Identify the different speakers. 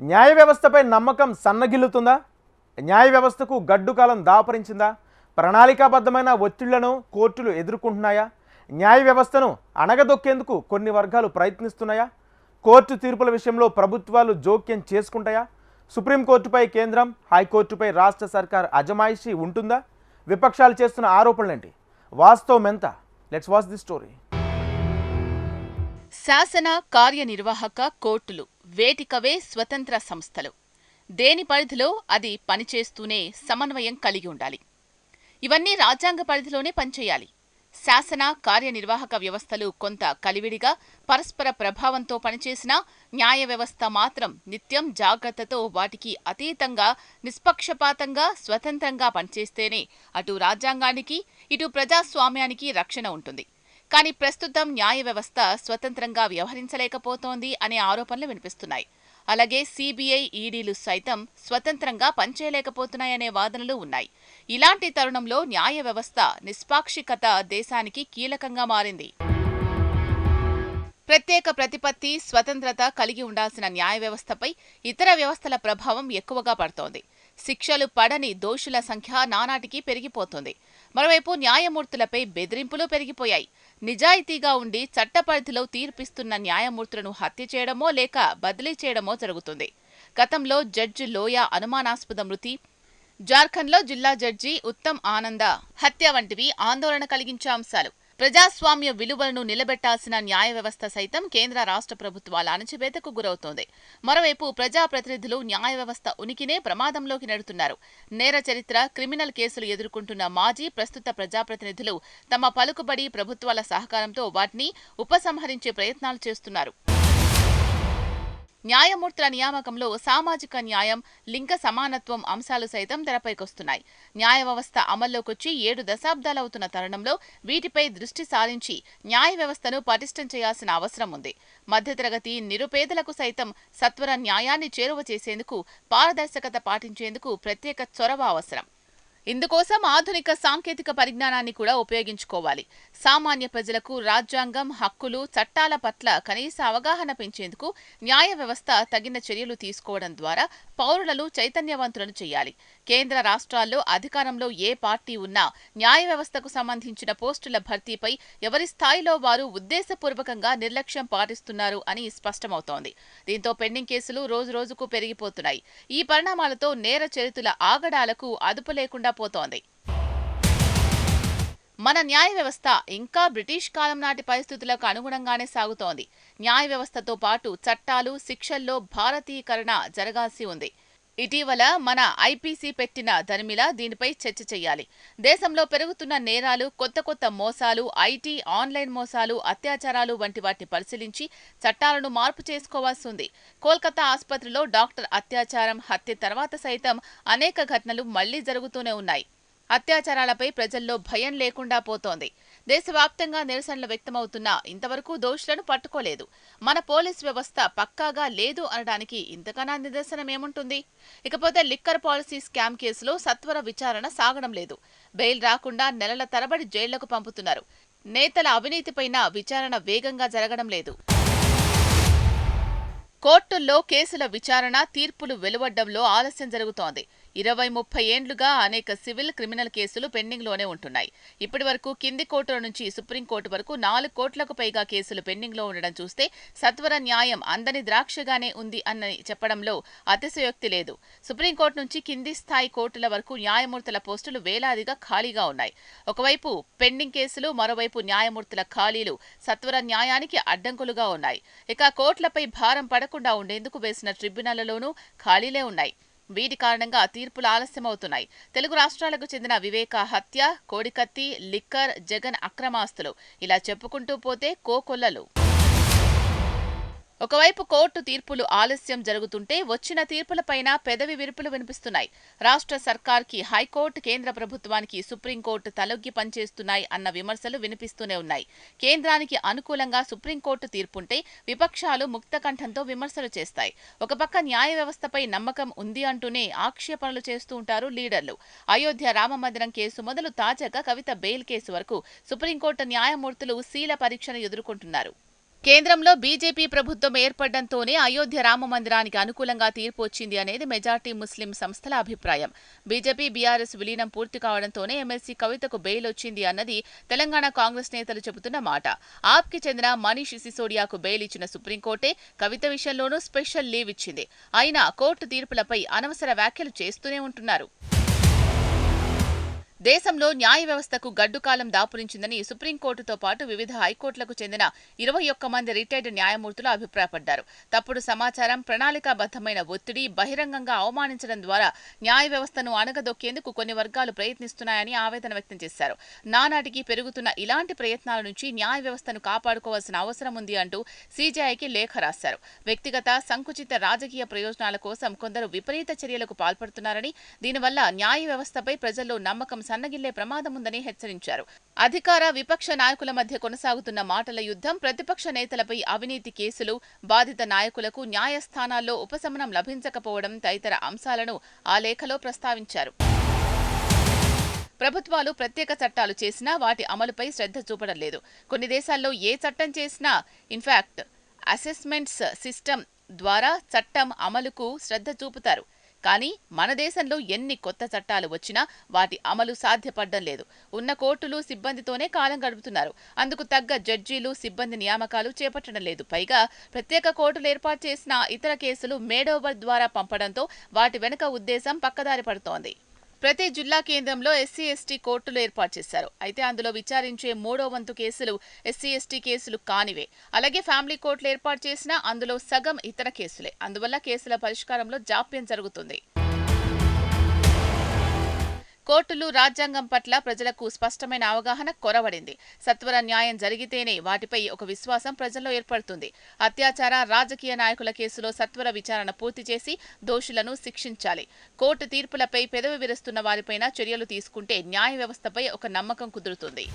Speaker 1: న్యాయ వ్యవస్థపై నమ్మకం సన్నగిల్లుతుందా? న్యాయ వ్యవస్థకు గడ్డుకాలం దాపరించిందా? ప్రణాళికాబద్ధమైన ఒత్తిళ్ళను కోర్టులు ఎదుర్కొంటున్నాయా? న్యాయ వ్యవస్థను అణగదొక్కేందుకు కొన్ని వర్గాలు ప్రయత్నిస్తున్నాయా? కోర్టు తీర్పుల విషయంలో ప్రభుత్వాలు జోక్యం చేసుకుంటాయా? సుప్రీంకోర్టుపై కేంద్రం హైకోర్టుపై రాష్ట్ర సర్కార్ అజమాయిషీ ఉంటుందా? విపక్షాలు చేస్తున్న ఆరోపణలేంటి? వాస్తవం ఎంత? లెట్స్ వాచ్ ది స్టోరీ
Speaker 2: శాసన కార్యనిర్వాహక కోర్టులు. వేటికవే స్వతంత్ర సంస్థలు. దేని పరిధిలో అది పనిచేస్తూనే సమన్వయం కలిగి ఉండాలి. ఇవన్నీ రాజ్యాంగ పరిధిలోనే పనిచేయాలి. శాసన కార్యనిర్వాహక వ్యవస్థలు కొంత కలివిడిగా పరస్పర ప్రభావంతో పనిచేసినా న్యాయ వ్యవస్థ మాత్రం నిత్యం జాగ్రత్తతో వాటికి అతీతంగా నిష్పక్షపాతంగా స్వతంత్రంగా పనిచేస్తేనే అటు రాజ్యాంగానికి ఇటు ప్రజాస్వామ్యానికి రక్షణ ఉంటుంది. కానీ ప్రస్తుతం న్యాయ వ్యవస్థ స్వతంత్రంగా వ్యవహరించలేకపోతోంది అనే ఆరోపణలు వినిపిస్తున్నాయి. అలాగే సీబీఐ ఈడీలు సైతం స్వతంత్రంగా పనిచేయలేకపోతున్నాయనే వాదనలు ఉన్నాయి. ఇలాంటి తరుణంలో న్యాయ వ్యవస్థ నిష్పాక్షికత దేశానికి కీలకంగా మారింది. ప్రత్యేక ప్రతిపత్తి స్వతంత్రత కలిగి ఉండాల్సిన న్యాయ వ్యవస్థపై ఇతర వ్యవస్థల ప్రభావం ఎక్కువగా పడుతోంది. శిక్షలు పడని దోషుల సంఖ్య నానాటికి పెరిగిపోతుంది. మరోవైపు న్యాయమూర్తులపై బెదిరింపులు పెరిగిపోయాయి. నిజాయితీగా ఉండి చట్టపరిధిలో తీర్పిస్తున్న న్యాయమూర్తులను హత్య చేయడమో లేక బదిలీ చేయడమో జరుగుతుంది. గతంలో జడ్జి లోయ అనుమానాస్పద మృతి జార్ఖండ్లో జిల్లా జడ్జి ఉత్తమ్ ఆనంద హత్య వంటివి ఆందోళన కలిగించే అంశాలు. ప్రజాస్వామ్య విలువలను నిలబెట్టాల్సిన న్యాయ వ్యవస్థ సైతం కేంద్ర రాష్ట్ర ప్రభుత్వాల అణచివేతకు గురవుతోంది. మరోవైపు ప్రజాప్రతినిధులు న్యాయ వ్యవస్థ ఉనికినే ప్రమాదంలోకి నెడుతున్నారు. నేర చరిత్ర క్రిమినల్ కేసులు ఎదుర్కొంటున్న మాజీ ప్రస్తుత ప్రజాప్రతినిధులు తమ పలుకుబడి ప్రభుత్వాల సహకారంతో వాటిని ఉపసంహరించే ప్రయత్నాలు చేస్తున్నారు. న్యాయమూర్తుల నియామకంలో సామాజిక న్యాయం లింగ సమానత్వం అంశాలు సైతం తెరపైకొస్తున్నాయి. న్యాయ వ్యవస్థ అమల్లోకొచ్చి ఏడు దశాబ్దాలవుతున్న తరుణంలో వీటిపై దృష్టి సారించి న్యాయ వ్యవస్థను పటిష్టం చేయాల్సిన అవసరం ఉంది. మధ్యతరగతి నిరుపేదలకు సైతం సత్వర న్యాయాన్ని చేరువ చేసేందుకు పారదర్శకత పాటించేందుకు ప్రత్యేక చొరవ అవసరం. ఇందుకోసం ఆధునిక సాంకేతిక పరిజ్ఞానాన్ని కూడా ఉపయోగించుకోవాలి. సామాన్య ప్రజలకు రాజ్యాంగం హక్కులు చట్టాల పట్ల కనీస అవగాహన పెంచేందుకు న్యాయ వ్యవస్థ తగిన చర్యలు తీసుకోవడం ద్వారా పౌరులను చైతన్యవంతులను చేయాలి. కేంద్ర రాష్ట్రాల్లో అధికారంలో ఏ పార్టీ ఉన్నా న్యాయ వ్యవస్థకు సంబంధించిన పోస్టుల భర్తీపై ఎవరి స్థాయిలో వారు ఉద్దేశపూర్వకంగా నిర్లక్ష్యం పాటిస్తున్నారు అని స్పష్టమవుతోంది. దీంతో పెండింగ్ కేసులు రోజురోజుకు పెరిగిపోతున్నాయి. ఈ పరిణామాలతో నేర చరితుల ఆగడాలకు అదుపు లేకుండా పోతోంది. మన న్యాయ వ్యవస్థ ఇంకా బ్రిటిష్ కాలం నాటి పరిస్థితులకు అనుగుణంగానే సాగుతోంది. న్యాయ వ్యవస్థతో పాటు చట్టాలు శిక్షల్లో భారతీకరణ జరగాల్సి ఉంది. ఇటీవల మన ఐపీసీ పెట్టిన దరిమిలా దీనిపై చర్చ చేయాలి. దేశంలో పెరుగుతున్న నేరాలు కొత్త కొత్త మోసాలు ఐటీ ఆన్లైన్ మోసాలు అత్యాచారాలు వంటి వాటిని పరిశీలించి చట్టాలను మార్పు చేసుకోవాల్సి ఉంది. కోల్కతా ఆసుపత్రిలో డాక్టర్ అత్యాచారం హత్య తర్వాత సైతం అనేక ఘటనలు మళ్ళీ జరుగుతూనే ఉన్నాయి. అత్యాచారాలపై ప్రజల్లో భయం లేకుండా పోతోంది. దేశవ్యాప్తంగా నిరసనలు వ్యక్తమవుతున్నా ఇంతవరకు దోషులను పట్టుకోలేదు. మన పోలీస్ వ్యవస్థ పక్కాగా లేదు అనడానికి ఇంతకన్నా నిదర్శనం ఏముంటుంది ఇకపోతే లిక్కర్ పాలసీ స్కామ్ కేసులో సత్వర విచారణ సాగడం లేదు. బెయిల్ రాకుండా నెలల తరబడి జైళ్ళకు పంపుతున్నారు. నేతల అవినీతిపైన విచారణ వేగంగా జరగడం లేదు. కోర్టుల్లో కేసుల విచారణ తీర్పులు వెలువడ్డంలో ఆలస్యం జరుగుతోంది. ఇరవై ముప్పై ఏండ్లుగా అనేక సివిల్ క్రిమినల్ కేసులు పెండింగ్లోనే ఉంటున్నాయి. ఇప్పటి వరకు కింది కోర్టుల నుంచి సుప్రీంకోర్టు వరకు నాలుగు కోట్లకు పైగా కేసులు పెండింగ్లో ఉండడం చూస్తే సత్వర న్యాయం అందని ద్రాక్షగానే ఉంది అని చెప్పడంలో అతిశయోక్తి లేదు. సుప్రీంకోర్టు నుంచి కింది స్థాయి కోర్టుల వరకు న్యాయమూర్తుల పోస్టులు వేలాదిగా ఖాళీగా ఉన్నాయి. ఒకవైపు పెండింగ్ కేసులు మరోవైపు న్యాయమూర్తుల ఖాళీలు సత్వర న్యాయానికి అడ్డంకులుగా ఉన్నాయి. ఇక కోర్టులపై భారం పడకుండా ఉండేందుకు వేసిన ట్రిబ్యునళ్ళలోనూ ఖాళీలే ఉన్నాయి. వీటి కారణంగా తీర్పులు ఆలస్యమవుతున్నాయి. తెలుగు రాష్ట్రాలకు చెందిన వివేక హత్య కోడికత్తి లిక్కర్ జగన్ అక్రమాస్తులు. ఇలా చెప్పుకుంటూ పోతే కోకొల్లలు ఒకవైపు కోర్టు తీర్పులు ఆలస్యం జరుగుతుంటే వచ్చిన తీర్పులపైన పెదవి విరుపులు వినిపిస్తున్నాయి. రాష్ట్ర సర్కార్కి హైకోర్టు కేంద్ర ప్రభుత్వానికి సుప్రీంకోర్టు తలొగ్గి పనిచేస్తున్నాయి అన్న విమర్శలు వినిపిస్తూనే ఉన్నాయి. కేంద్రానికి అనుకూలంగా సుప్రీంకోర్టు తీర్పుంటే విపక్షాలు ముక్తకంఠంతో విమర్శలు చేస్తాయి. ఒకపక్క న్యాయ వ్యవస్థపై నమ్మకం ఉంది అంటూనే ఆక్షేపణలు చేస్తూ ఉంటారు లీడర్లు. అయోధ్య రామమందిరం కేసు మొదలు తాజాగా కవిత బెయిల్ కేసు వరకు సుప్రీంకోర్టు న్యాయమూర్తులు శీల పరీక్షను ఎదుర్కొంటున్నారు. కేంద్రంలో బీజేపీ ప్రభుత్వం ఏర్పడడంతోనే అయోధ్య రామ మందిరానికి అనుకూలంగా తీర్పు వచ్చింది అనేది మెజార్టీ ముస్లిం సంస్థల అభిప్రాయం. బీజేపీ బీఆర్ఎస్ విలీనం పూర్తి కావడంతోనే ఎమ్మెల్సీ కవితకు బెయిల్ వచ్చింది అన్నది తెలంగాణ కాంగ్రెస్ నేతలు చెబుతున్న మాట. ఆప్కి చెందిన మనీష్ సిసోడియాకు బెయిల్ ఇచ్చిన సుప్రీంకోర్టే కవిత విషయంలోనూ స్పెషల్ లీవ్ ఇచ్చింది. అయినా కోర్టు తీర్పులపై అనవసర వ్యాఖ్యలు చేస్తూనే ఉంటున్నారు. దేశంలో న్యాయ వ్యవస్థకు గడ్డుకాలం దాపురించిందని సుప్రీంకోర్టుతో పాటు వివిధ హైకోర్టులకు చెందిన ఇరవై ఒక్క మంది రిటైర్డ్ న్యాయమూర్తులు అభిప్రాయపడ్డారు. తప్పుడు సమాచారం ప్రణాళికాబద్ధమైన ఒత్తిడి బహిరంగంగా అవమానించడం ద్వారా న్యాయ వ్యవస్థను అణగదొక్కేందుకు కొన్ని వర్గాలు ప్రయత్నిస్తున్నాయని ఆవేదన వ్యక్తం చేశారు. నానాటికి పెరుగుతున్న ఇలాంటి ప్రయత్నాల నుంచి న్యాయ వ్యవస్థను కాపాడుకోవాల్సిన అవసరం ఉంది అంటూ సీజీఐకి లేఖ రాశారు. వ్యక్తిగత సంకుచిత రాజకీయ ప్రయోజనాల కోసం కొందరు విపరీత చర్యలకు పాల్పడుతున్నారని దీనివల్ల న్యాయ వ్యవస్థపై ప్రజల్లో నమ్మకం సన్నగిల్లే ప్రమాదం ఉందని హెచ్చరించారు. అధికార విపక్ష నాయకుల మధ్య కొనసాగుతున్న మాటల యుద్ధం ప్రతిపక్ష నేతలపై అవినీతి కేసులు బాధిత నాయకులకు న్యాయస్థానాల్లో ఉపశమనం లభించకపోవడం తదితర అంశాలను ఆ లేఖలో ప్రస్తావించారు. ప్రభుత్వాలు ప్రత్యేక చట్టాలు చేసినా వాటి అమలుపై శ్రద్ధ చూపడం లేదు. కొన్ని దేశాల్లో ఏ చట్టం చేసినా ఇన్ఫాక్ట్ అసెస్మెంట్స్ సిస్టమ్ ద్వారా చట్టం అమలుకు శ్రద్ధ చూపుతారు. కానీ మన దేశంలో ఎన్ని కొత్త చట్టాలు వచ్చినా వాటి అమలు సాధ్యపడడం లేదు. ఉన్న కోర్టులు సిబ్బందితోనే కాలం గడుపుతున్నారు. అందుకు తగ్గ జడ్జీలు సిబ్బంది నియామకాలు చేపట్టడం లేదు. పైగా ప్రత్యేక కోర్టులు ఏర్పాటు చేసిన ఇతర కేసులు మేడోవర్ ద్వారా పంపడంతో వాటి వెనుక ఉద్దేశం పక్కదారి పడుతోంది. ప్రతి జిల్లా కేంద్రంలో ఎస్సీ ఎస్టీ కోర్టులు ఏర్పాటు చేశారు. అయితే అందులో విచారించే మూడో వంతు కేసులు ఎస్సీ ఎస్టీ కేసులు కానివే. అలాగే ఫ్యామిలీ కోర్టులు ఏర్పాటు చేసినా అందులో సగం ఇతర కేసులే. అందువల్ల కేసుల పరిష్కారంలో జాప్యం జరుగుతుంది. కోర్టులు రాజ్యాంగం పట్ల ప్రజలకు స్పష్టమైన అవగాహన కొరవడింది. సత్వర న్యాయం జరిగితేనే వాటిపై ఒక విశ్వాసం ప్రజల్లో ఏర్పడుతుంది. అత్యాచార రాజకీయ నాయకుల కేసులో సత్వర విచారణ పూర్తి చేసి దోషులను శిక్షించాలి. కోర్టు తీర్పులపై పెదవి విరుస్తున్న వారిపైన చర్యలు తీసుకుంటే న్యాయ వ్యవస్థపై ఒక నమ్మకం కుదురుతుంది.